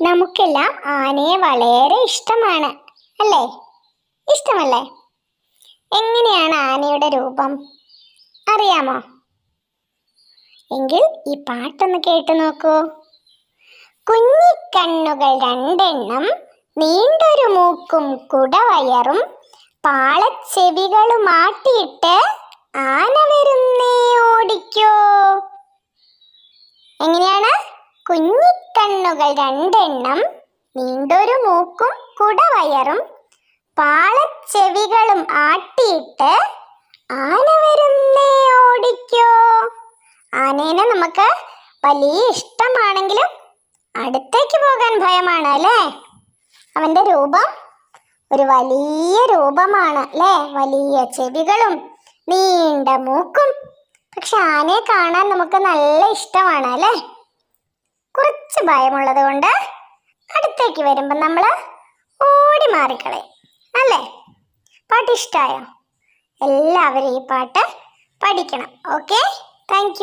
നമുക്കെല്ലാം ആനയെ വളരെ ഇഷ്ടമാണ് അല്ലേ? ഇഷ്ടമല്ലേ? എങ്ങനെയാണ് ആനയുടെ രൂപം? അറിയാമോ? എങ്കിൽ ഈ പാട്ടൊന്ന് കേട്ടു നോക്കൂ. കുഞ്ഞിക്കണ്ണുകൾ രണ്ടെണ്ണം നീണ്ടൊരു മൂക്കും കുടവയറും പാളച്ചെവികളുമാട്ടിയിട്ട് ആന വരുന്നേ ഓടിക്കോ. എങ്ങനെയാണ് കുഞ്ഞിക്കണ്ണുകൾ രണ്ടെണ്ണം നീണ്ടൊരു മൂക്കും കുടവയറും പാളച്ചെവികളും ആട്ടിയിട്ട് ആന വരുന്നേ ഓടിക്കോ. ആനേനെ നമുക്ക് വലിയ ഇഷ്ടമാണെങ്കിലും അടുത്തേക്ക് പോകാൻ ഭയമാണ് അല്ലേ? അവന്റെ രൂപം ഒരു വലിയ രൂപമാണ് അല്ലേ? വലിയ ചെവികളും നീണ്ട മൂക്കും. പക്ഷെ ആനയെ കാണാൻ നമുക്ക് നല്ല ഇഷ്ടമാണ് അല്ലേ? കുറച്ച് ഭയമുള്ളത് കൊണ്ട് അടുത്തേക്ക് വരുമ്പോൾ നമ്മൾ ഓടി മാറിക്കളയും. അല്ലേ? പാട്ട് ഇഷ്ടമായോ എല്ലാവരും ഈ പാട്ട് പഠിക്കണം. ഓക്കെ? താങ്ക്